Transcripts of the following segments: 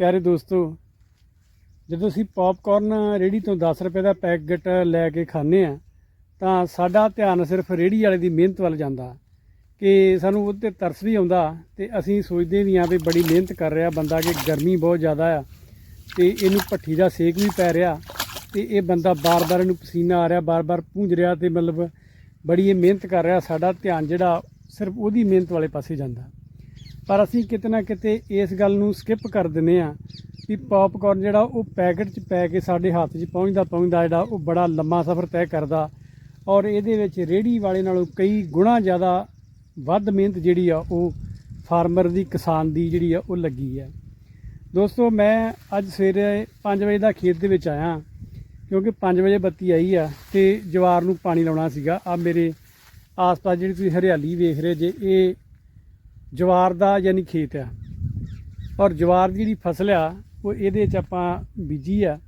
ਪਿਆਰੇ ਦੋਸਤੋ, ਜਦੋਂ ਅਸੀਂ ਪੌਪਕਾਰਨ ਰੇੜੀ ਤੋਂ 10 ਰੁਪਏ ਦਾ ਪੈਕੇਟ ਲੈ ਕੇ ਖਾਂਦੇ ਆ ਤਾਂ ਸਾਡਾ ਧਿਆਨ ਸਿਰਫ ਰੇੜੀ ਵਾਲੇ ਦੀ ਮਿਹਨਤ ਵੱਲ ਜਾਂਦਾ। ਕਿ ਸਾਨੂੰ ਉਹਤੇ ਤਰਸ ਵੀ ਆਉਂਦਾ ਤੇ ਅਸੀਂ ਸੋਚਦੇ ਵੀ ਆ ਵੀ ਬੜੀ ਮਿਹਨਤ ਕਰ ਰਿਹਾ ਬੰਦਾ ਕਿ ਗਰਮੀ ਬਹੁਤ ਜ਼ਿਆਦਾ ਆ ਤੇ ਇਹਨੂੰ ਭੱਠੀ ਦਾ ਸੇਕ ਵੀ ਪੈ ਰਿਹਾ ਤੇ ਇਹ ਬੰਦਾ ਬਾਰ-ਬਾਰ ਇਹਨੂੰ ਪਸੀਨਾ ਆ ਰਿਹਾ, ਬਾਰ-ਬਾਰ ਪੂੰਝ ਰਿਹਾ ਤੇ ਮਤਲਬ ਬੜੀ ਇਹ ਮਿਹਨਤ ਕਰ ਰਿਹਾ, ਸਾਡਾ ਧਿਆਨ ਜਿਹੜਾ ਸਿਰਫ ਉਹਦੀ ਮਿਹਨਤ ਵਾਲੇ ਪਾਸੇ ਜਾਂਦਾ। ਪਰ ਅਸੀਂ ਕਿਤੇ ਨਾ ਕਿਤੇ ਇਸ ਗੱਲ ਨੂੰ ਸਕਿਪ ਕਰ ਦਿੰਦੇ ਆ ਵੀ ਪੌਪਕਾਰਨ ਜਿਹੜਾ ਉਹ ਪੈਕਟ 'ਚ ਪੈ ਕੇ ਸਾਡੇ ਹੱਥ 'ਚ ਪਹੁੰਚਦਾ ਪਹੁੰਚਦਾ ਜਿਹੜਾ ਉਹ ਬੜਾ ਲੰਮਾ ਸਫ਼ਰ ਤੈਅ ਕਰਦਾ ਔਰ ਇਹਦੇ ਵਿੱਚ ਰੇੜੀ ਵਾਲੇ ਨਾਲੋਂ ਕਈ ਗੁਣਾ ਜ਼ਿਆਦਾ ਵੱਧ ਮਿਹਨਤ ਜਿਹੜੀ ਆ ਉਹ ਫਾਰਮਰ ਦੀ, ਕਿਸਾਨ ਦੀ ਜਿਹੜੀ ਆ ਉਹ ਲੱਗੀ ਆ। ਦੋਸਤੋ, ਮੈਂ ਅੱਜ ਸਵੇਰੇ 5 ਵਜੇ ਦਾ ਖੇਤ ਦੇ ਵਿੱਚ ਆਇਆ ਕਿਉਂਕਿ 5 ਵਜੇ ਬੱਤੀ ਆਈ ਆ ਤੇ ਜਵਾਰ ਨੂੰ ਪਾਣੀ ਲਾਉਣਾ ਸੀਗਾ। ਆ ਮੇਰੇ ਆਸ-ਪਾਸ ਜਿਹੜੀ ਤੁਸੀਂ ਹਰਿਆਲੀ ਵੇਖ ਰਹੇ ਜੇ, ਇਹ ਜਵਾਰ ਦਾ ਯਾਨੀ ਖੇਤ ਆ। ਔਰ ਜਵਾਰ ਦੀ ਜਿਹੜੀ ਫਸਲ ਆ, ਉਹ ਇਹਦੇ 'ਚ ਆਪਾਂ ਬੀਜੀ ਆ।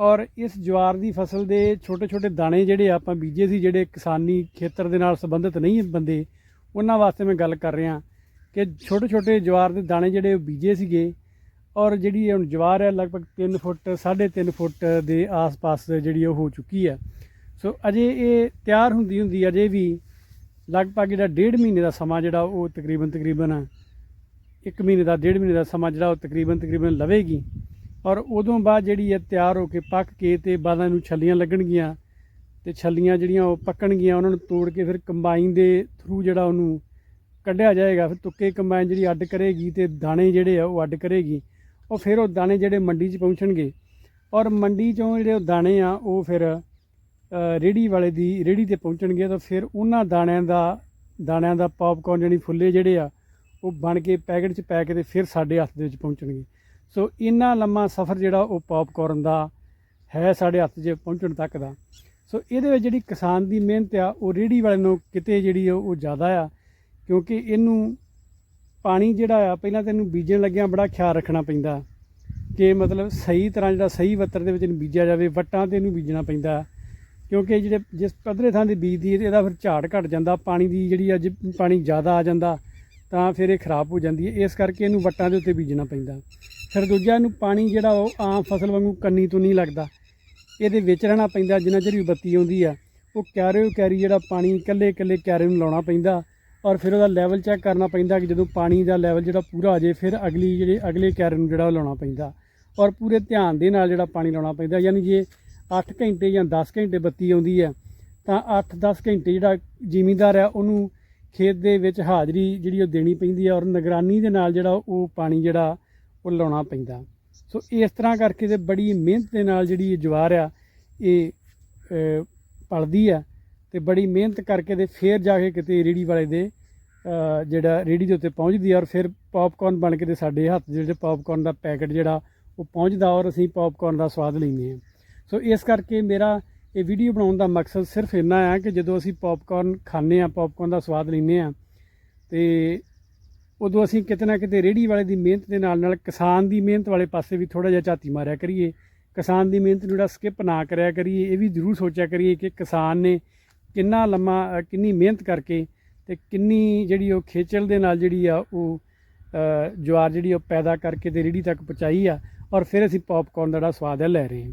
ਔਰ ਇਸ ਜਵਾਰ ਦੀ ਫਸਲ ਦੇ ਛੋਟੇ ਛੋਟੇ ਦਾਣੇ ਜਿਹੜੇ ਆਪਾਂ ਬੀਜੇ ਸੀ, ਜਿਹੜੇ ਕਿਸਾਨੀ ਖੇਤਰ ਦੇ ਨਾਲ ਸੰਬੰਧਿਤ ਨਹੀਂ ਬੰਦੇ, ਉਹਨਾਂ ਵਾਸਤੇ ਮੈਂ ਗੱਲ ਕਰ ਰਿਹਾ ਕਿ ਛੋਟੇ ਛੋਟੇ ਜਵਾਰ ਦੇ ਦਾਣੇ ਜਿਹੜੇ ਉਹ ਬੀਜੇ ਸੀਗੇ, ਔਰ ਜਿਹੜੀ ਹੁਣ ਜਵਾਰ ਹੈ ਲਗਭਗ 3 ਫੁੱਟ 3.5 ਫੁੱਟ ਦੇ ਆਸ-ਪਾਸ ਜਿਹੜੀ ਉਹ ਹੋ ਚੁੱਕੀ ਹੈ ਸੋ ਅਜੇ ਇਹ ਤਿਆਰ ਹੁੰਦੀ ਹੁੰਦੀ ਅਜੇ ਵੀ ਲਗਭਗ ਜਿਹੜਾ ਡੇਢ ਮਹੀਨੇ ਦਾ ਸਮਾਂ ਜਿਹੜਾ ਉਹ ਤਕਰੀਬਨ ਤਕਰੀਬਨ ਇੱਕ ਮਹੀਨੇ ਦਾ, ਡੇਢ ਮਹੀਨੇ ਦਾ ਸਮਾਂ ਜਿਹੜਾ ਉਹ ਤਕਰੀਬਨ ਤਕਰੀਬਨ ਲਵੇਗੀ। ਔਰ ਉਦੋਂ ਬਾਅਦ ਜਿਹੜੀ ਹੈ ਤਿਆਰ ਹੋ ਕੇ ਪੱਕ ਕੇ ਤੇ ਬਾਦਾਂ ਨੂੰ ਛੱਲੀਆਂ ਲੱਗਣਗੀਆਂ ਤੇ ਛੱਲੀਆਂ ਜਿਹੜੀਆਂ ਉਹ ਪੱਕਣਗੀਆਂ, ਉਹਨਾਂ ਨੂੰ ਤੋੜ ਕੇ ਫਿਰ ਕੰਬਾਈਨ ਦੇ ਥਰੂ ਜਿਹੜਾ ਉਹਨੂੰ ਕੱਢਿਆ ਜਾਏਗਾ, ਫਿਰ ਤੁੱਕੇ ਕੰਬਾਈਨ ਜਿਹੜੀ ਅੱਡ ਕਰੇਗੀ ਤੇ ਦਾਣੇ ਜਿਹੜੇ ਆ ਉਹ ਅੱਡ ਕਰੇਗੀ। ਉਹ ਫਿਰ ਉਹ ਦਾਣੇ ਜਿਹੜੇ ਮੰਡੀ 'ਚ ਪਹੁੰਚਣਗੇ। ਔਰ ਮੰਡੀ 'ਚੋਂ ਜਿਹੜੇ ਉਹ ਦਾਣੇ ਆ, ਉਹ ਫਿਰ ਅ, ਰੇਹੜੀ ਵਾਲੇ ਦੀ ਰੇਹੜੀ ਤੇ ਪਹੁੰਚਣਗੇ ਤਾਂ ਫਿਰ ਉਹਨਾਂ ਦਾਣਿਆਂ ਦਾ ਦਾਣਿਆਂ ਦਾ ਪੌਪਕਾਰਨ ਜਿਹੜੀ ਫੁੱਲੇ ਜਿਹੜੇ ਆ ਉਹ ਬਣ ਕੇ ਪੈਕਟ 'ਚ ਪੈ ਕੇ ਤੇ ਫਿਰ ਸਾਡੇ ਹੱਥ ਦੇ ਵਿੱਚ ਪਹੁੰਚਣਗੇ। ਸੋ ਇੰਨਾ ਲੰਮਾ ਸਫ਼ਰ ਜਿਹੜਾ ਉਹ ਪੌਪਕਾਰਨ ਦਾ ਹੈ ਸਾਡੇ ਹੱਥ 'ਚ ਪਹੁੰਚਣ ਤੱਕ ਦਾ। ਸੋ ਇਹਦੇ ਵਿੱਚ ਜਿਹੜੀ ਕਿਸਾਨ ਦੀ ਮਿਹਨਤ ਆ ਉਹ ਰੇਹੜੀ ਵਾਲੇ ਨੂੰ ਕਿਤੇ ਜਿਹੜੀ ਆ ਉਹ ਜ਼ਿਆਦਾ ਆ ਕਿਉਂਕਿ ਇਹਨੂੰ ਪਾਣੀ ਜਿਹੜਾ ਆ ਪਹਿਲਾਂ ਤੈਨੂੰ ਬੀਜਣ ਲੱਗਿਆਂ ਬੜਾ ਖਿਆਲ ਰੱਖਣਾ ਪੈਂਦਾ ਕਿ ਮਤਲਬ ਸਹੀ ਤਰ੍ਹਾਂ ਜਿਹੜਾ ਸਹੀ ਵੱਤਰ ਦੇ ਵਿੱਚ ਬੀਜਿਆ ਜਾਵੇ ਵੱਟਾਂ ਤੇ ਇਹਨੂੰ ਬੀਜਣਾ ਪੈਂਦਾ। ਕਿਉਂਕਿ ਜਿਹੜੇ ਜਿਸ ਪੱਧਰੇ ਥਾਂ ਦੀ ਬੀਜਦੀ ਹੈ ਇਹਦਾ ਫਿਰ ਝਾੜ ਘਟ ਜਾਂਦਾ, ਪਾਣੀ ਦੀ ਜਿਹੜੀ ਅੱਜ ਪਾਣੀ ਜ਼ਿਆਦਾ ਆ ਜਾਂਦਾ, ਤਾਂ ਫਿਰ ਇਹ ਖਰਾਬ ਹੋ ਜਾਂਦੀ ਹੈ। ਇਸ ਕਰਕੇ ਇਹਨੂੰ ਵੱਟਾਂ ਦੇ ਉੱਤੇ ਬੀਜਣਾ ਪੈਂਦਾ। ਫਿਰ ਦੂਜਾ ਇਹਨੂੰ ਪਾਣੀ ਜਿਹੜਾ ਉਹ ਆਮ ਫਸਲ ਵਾਂਗੂ ਕੰਨੀ ਤੋਂ ਨਹੀਂ ਲੱਗਦਾ। ਇਹਦੇ ਵਿੱਚ ਰਹਿਣਾ ਪੈਂਦਾ, ਜਿੰਨਾ ਚਿਰ ਵੀ ਬੱਤੀ ਆਉਂਦੀ ਆ, ਉਹ ਕਿਆਰੇ ਕਿਆਰੀ ਜਿਹੜਾ ਪਾਣੀ ਇਕੱਲੇ ਇਕੱਲੇ ਕਿਆਰੇ ਨੂੰ ਲਾਉਣਾ ਪੈਂਦਾ ਔਰ ਫਿਰ ਉਹਦਾ ਲੈਵਲ ਚੈੱਕ ਕਰਨਾ ਪੈਂਦਾ ਕਿ ਜਦੋਂ ਪਾਣੀ ਦਾ ਲੈਵਲ ਜਿਹੜਾ ਪੂਰਾ ਆ ਜਾਏ, ਫਿਰ ਅਗਲੀ ਜਿਹੜੇ ਅਗਲੇ ਕਿਆਰੇ ਨੂੰ ਜਿਹੜਾ ਉਹ ਲਾਉਣਾ ਪੈਂਦਾ। ਔਰ ਪੂਰੇ ਧਿਆਨ ਦੇ ਨਾਲ ਜਿਹੜਾ ਪਾਣੀ ਲਾਉਣਾ ਪੈਂਦਾ, ਯਾਨੀ ਜੇ 8 ਘੰਟੇ ਜਾਂ 10 ਘੰਟੇ ਬੱਤੀ ਆਉਂਦੀ ਹੈ, ਤਾਂ 8-10 ਘੰਟੇ ਜਿਹੜਾ ਜ਼ਿਮੀਂਦਾਰ ਆ ਉਹਨੂੰ ਖੇਤ ਦੇ ਵਿੱਚ ਹਾਜ਼ਰੀ ਜਿਹੜੀ ਉਹ ਦੇਣੀ ਪੈਂਦੀ ਹੈ ਔਰ ਨਿਗਰਾਨੀ ਦੇ ਨਾਲ ਜਿਹੜਾ ਉਹ ਪਾਣੀ ਜਿਹੜਾ ਉਹ ਲਾਉਣਾ ਪੈਂਦਾ। ਸੋ ਇਸ ਤਰ੍ਹਾਂ ਕਰਕੇ ਤੇ ਬੜੀ ਮਿਹਨਤ ਦੇ ਨਾਲ ਜਿਹੜੀ ਇਹ ਜਵਾਰ ਆ, ਇਹ ਪਲਦੀ ਆ ਤੇ ਬੜੀ ਮਿਹਨਤ ਕਰਕੇ ਤੇ ਫੇਰ ਜਾ ਕੇ ਕਿਤੇ ਰੇੜੀ ਵਾਲੇ ਦੇ ਜਿਹੜਾ ਰੇੜੀ ਦੇ ਉੱਤੇ ਪਹੁੰਚਦੀ ਆ ਔਰ ਫਿਰ ਪੌਪਕਾਰਨ ਬਣ ਕੇ ਤੇ ਸਾਡੇ ਹੱਥ 'ਚ ਜਿਹੜੇ ਪੌਪਕਾਰਨ ਦਾ ਪੈਕੇਟ ਜਿਹੜਾ ਉਹ ਪਹੁੰਚਦਾ ਔਰ ਅਸੀਂ ਪੌਪਕਾਰਨ ਦਾ ਸਵਾਦ ਲੈਂਦੇ ਹਾਂ। ਸੋ ਇਸ ਕਰਕੇ ਮੇਰਾ ਇਹ ਵੀਡੀਓ ਬਣਾਉਣ ਦਾ ਮਕਸਦ ਸਿਰਫ ਇੰਨਾ ਆ ਕਿ ਜਦੋਂ ਅਸੀਂ ਪੌਪਕਾਰਨ ਖਾਂਦੇ ਆ ਪੌਪਕਾਰਨ ਦਾ ਸਵਾਦ ਲੈਂਦੇ ਆ ਤੇ ਉਦੋਂ ਅਸੀਂ ਕਿਤੇ ਨਾ ਕਿਤੇ ਰੇੜੀ ਵਾਲੇ ਦੀ ਮਿਹਨਤ ਦੇ ਨਾਲ ਨਾਲ ਕਿਸਾਨ ਦੀ ਮਿਹਨਤ ਵਾਲੇ ਪਾਸੇ ਵੀ ਥੋੜਾ ਜਿਹਾ ਝਾਤੀ ਮਾਰਿਆ ਕਰੀਏ। ਕਿਸਾਨ ਦੀ ਮਿਹਨਤ ਨੂੰ ਜਿਹੜਾ ਸਕਿਪ ਨਾ ਕਰਿਆ ਕਰੀਏ ਇਹ ਵੀ ਜ਼ਰੂਰ ਸੋਚਿਆ ਕਰੀਏ ਕਿ ਕਿਸਾਨ ਨੇ ਕਿੰਨਾ ਲੰਮਾ ਕਿੰਨੀ ਮਿਹਨਤ ਕਰਕੇ ਤੇ ਕਿੰਨੀ ਜਿਹੜੀ ਉਹ ਖੇਚਲ ਦੇ ਨਾਲ ਜਿਹੜੀ ਆ ਉਹ ਅ, ਜਵਾਰ ਜਿਹੜੀ ਉਹ ਪੈਦਾ ਕਰਕੇ ਤੇ ਰੇੜੀ ਤੱਕ ਪਹੁੰਚਾਈ ਆ ਔਰ ਫਿਰ ਅਸੀਂ ਪੌਪਕਾਰਨ ਦਾ ਜਿਹੜਾ ਸਵਾਦ ਹੈ ਲੈ ਰਹੇ ਹਾਂ।